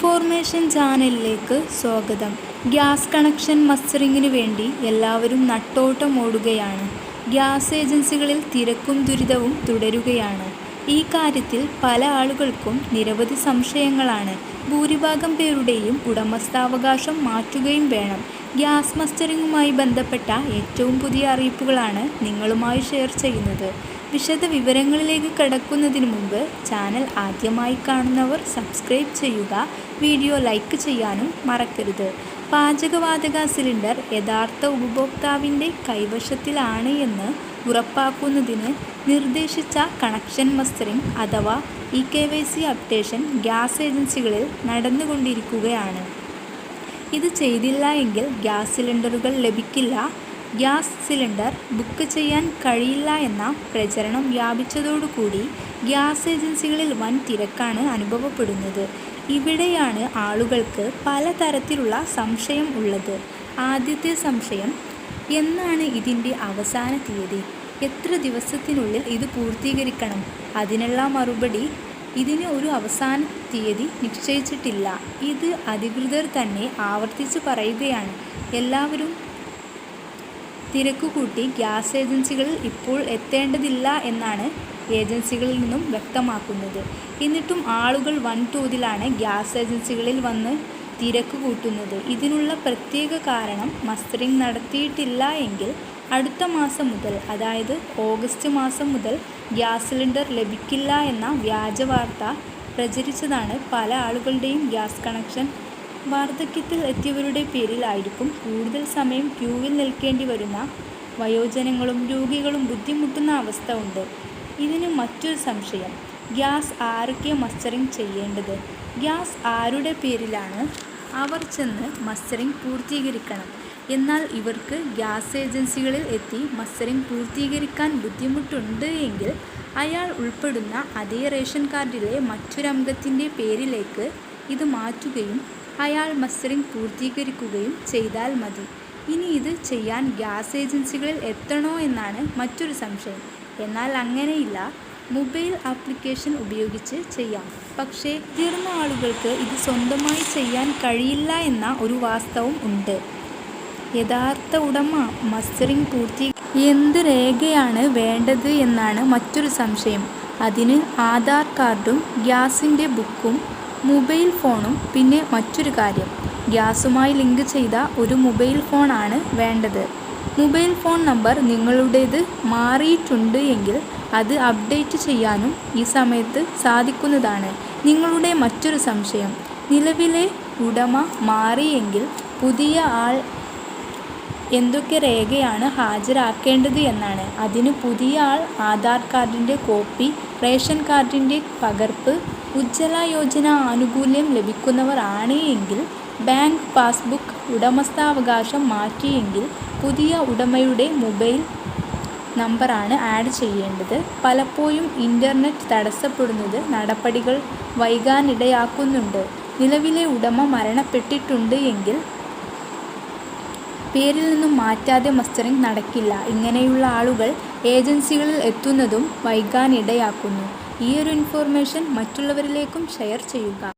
Information ചാനലിലേക്ക് സ്വാഗതം. Gas connection മസ്റ്ററിങ്ങിന് വേണ്ടി എല്ലാവരും നട്ടോട്ടം ഓടുകയാണ്. ഗ്യാസ് ഏജൻസികളിൽ തിരക്കും ദുരിതവും തുടരുകയാണ്. ഈ കാര്യത്തിൽ പല ആളുകൾക്കും നിരവധി സംശയങ്ങളാണ്. ഭൂരിഭാഗം പേരുടെയും ഉടമസ്ഥാവകാശം മാറ്റുകയും വേണം. ഗ്യാസ് മസ്റ്ററിങ്ങുമായി ബന്ധപ്പെട്ട ഏറ്റവും പുതിയ അറിയിപ്പുകളാണ് നിങ്ങളുമായി ഷെയർ ചെയ്യുന്നത്. വിശദ വിവരങ്ങളിലേക്ക് കടക്കുന്നതിന് മുമ്പ് ചാനൽ ആദ്യമായി കാണുന്നവർ സബ്സ്ക്രൈബ് ചെയ്യുക വീഡിയോ ലൈക്ക് ചെയ്യാനും മറക്കരുത്. പാചകവാതക സിലിണ്ടർ യഥാർത്ഥ ഉപഭോക്താവിന്റെ കൈവശത്തിലാണ് എന്ന് ഉറപ്പാക്കുന്നതിന് നിർദ്ദേശിച്ച കണക്ഷൻ മസ്റ്ററിംഗ് അഥവാ E K Y C updation gas ഏജൻസികളിൽ നടന്നുകൊണ്ടിരിക്കുകയാണ്. ഇത് ചെയ്തില്ല എങ്കിൽ ഗ്യാസ് സിലിണ്ടറുകൾ ലഭിക്കില്ല ഗ്യാസ് സിലിണ്ടർ ബുക്ക് ചെയ്യാൻ കഴിയില്ല എന്ന പ്രചരണം വ്യാപിച്ചതോടുകൂടി ഗ്യാസ് ഏജൻസികളിൽ വൻ തിരക്കാണ് അനുഭവപ്പെടുന്നത്. ഇവിടെയാണ് ആളുകൾക്ക് പലതരത്തിലുള്ള സംശയം ഉള്ളത്. ആദ്യത്തെ സംശയം എന്നാണ് ഇതിന്റെ അവസാന തീയതി? എത്ര ദിവസത്തിനുള്ളിൽ ഇത് പൂർത്തീകരിക്കണം? അതിനുള്ള മറുപടി ഇതിന് ഒരു അവസാന തീയതി നിശ്ചയിച്ചിട്ടില്ല. ഇത് അധികൃതർ തന്നെ ആവർത്തിച്ച് പറയുകയാണ്. എല്ലാവരും തിരക്കുകൂട്ടി ഗ്യാസ് ഏജൻസികളിൽ ഇപ്പോൾ എത്തേണ്ടതില്ല എന്നാണ് ഏജൻസികളിൽ നിന്നും വ്യക്തമാക്കുന്നത്. എന്നിട്ടും ആളുകൾ വൻതോതിലാണ് ഗ്യാസ് ഏജൻസികളിൽ വന്ന് തിരക്ക് കൂട്ടുന്നത് ഇതിനുള്ള പ്രത്യേക കാരണം മസ്റ്ററിംഗ് നടത്തിയിട്ടില്ല എങ്കിൽ അടുത്ത മാസം മുതൽ അതായത് ഓഗസ്റ്റ് മാസം മുതൽ ഗ്യാസ് സിലിണ്ടർ ലഭിക്കില്ല എന്ന വ്യാജ വാർത്ത പ്രചരിച്ചതാണ് പല ആളുകളുടെയും ഗ്യാസ് കണക്ഷൻ വാർദ്ധക്യത്തിൽ എത്തിയവരുടെ പേരിലായിരിക്കും കൂടുതൽ സമയം ക്യൂവിൽ നിൽക്കേണ്ടി വരുന്ന വയോജനങ്ങളും രോഗികളും ബുദ്ധിമുട്ടുന്ന അവസ്ഥ ഉണ്ട്. ഇതിന് മറ്റൊരു സംശയം. ഗ്യാസ് ആരൊക്കെ മസ്റ്ററിംഗ് ചെയ്യേണ്ടത്? ഗ്യാസ് ആരുടെ പേരിലാണ് അവർ ചെന്ന് മസ്റ്ററിംഗ് പൂർത്തീകരിക്കണം? എന്നാൽ ഇവർക്ക് ഗ്യാസ് ഏജൻസികളിൽ എത്തി മസ്റ്ററിംഗ് പൂർത്തീകരിക്കാൻ ബുദ്ധിമുട്ടുണ്ട് എങ്കിൽ അയാൾ ഉൾപ്പെടുന്ന അതേ റേഷൻ കാർഡിലെ മറ്റൊരംഗത്തിന്റെ പേരിലേക്ക് ഇത് മാറ്റുകയും അയാൾ മസ്റ്ററിംഗ് പൂർത്തീകരിക്കുകയും ചെയ്താൽ മതി. ഇനി ഇത് ചെയ്യാൻ ഗ്യാസ് ഏജൻസികളിൽ എത്തണോ എന്നാണ് മറ്റൊരു സംശയം. എന്നാൽ അങ്ങനെയില്ല. മൊബൈൽ ആപ്ലിക്കേഷൻ ഉപയോഗിച്ച് ചെയ്യാം. പക്ഷേ തീർന്ന ആളുകൾക്ക് ഇത് സ്വന്തമായി ചെയ്യാൻ കഴിയില്ല എന്ന ഒരു വാസ്തവം ഉണ്ട്. യഥാർത്ഥ ഉടമ മസ്റ്ററിംഗ് പൂർത്തി എന്ത് രേഖയാണ് വേണ്ടത് എന്നാണ് മറ്റൊരു സംശയം. അതിന് ആധാർ കാർഡും ഗ്യാസിന്റെ ബുക്കും മൊബൈൽ ഫോണും പിന്നെ മറ്റൊരു കാര്യം. ഗ്യാസുമായി ലിങ്ക് ചെയ്ത ഒരു മൊബൈൽ ഫോണാണ് വേണ്ടത്. മൊബൈൽ ഫോൺ നമ്പർ നിങ്ങളുടേത് മാറിയിട്ടുണ്ട് എങ്കിൽ അത് അപ്ഡേറ്റ് ചെയ്യാനും ഈ സമയത്ത് സാധിക്കുന്നതാണ്. നിങ്ങളുടെ മറ്റൊരു സംശയം. നിലവിലെ ഉടമ മാറിയെങ്കിൽ പുതിയ ആൾ എന്തൊക്കെ രേഖയാണ് ഹാജരാക്കേണ്ടത് എന്നാണ്. അതിന് പുതിയ ആൾ ആധാർ കാർഡിന്റെ കോപ്പി റേഷൻ കാർഡിന്റെ പകർപ്പ് ഉജ്ജ്വല യോജന ആനുകൂല്യം ലഭിക്കുന്നവർ എങ്കിൽ ബാങ്ക് പാസ്ബുക്ക് ഉടമസ്ഥാവകാശം മാറ്റിയെങ്കിൽ പുതിയ ഉടമയുടെ മൊബൈൽ നമ്പറാണ് ആഡ് ചെയ്യേണ്ടത്. പലപ്പോഴും ഇന്റർനെറ്റ് തടസ്സപ്പെടുന്നത് നടപടികൾ വൈകാനിടയാക്കുന്നുണ്ട്. നിലവിലെ ഉടമ മരണപ്പെട്ടിട്ടുണ്ട് എങ്കിൽ പേരിൽ നിന്നും മാറ്റാതെ മസ്റ്ററിംഗ് നടക്കില്ല. ഇങ്ങനെയുള്ള ആളുകൾ ഏജൻസികളിൽ എത്തുന്നതും വൈകാനിടയാക്കുന്നു. ഈയൊരു ഇൻഫോർമേഷൻ മറ്റുള്ളവരിലേക്കും ഷെയർ ചെയ്യുക.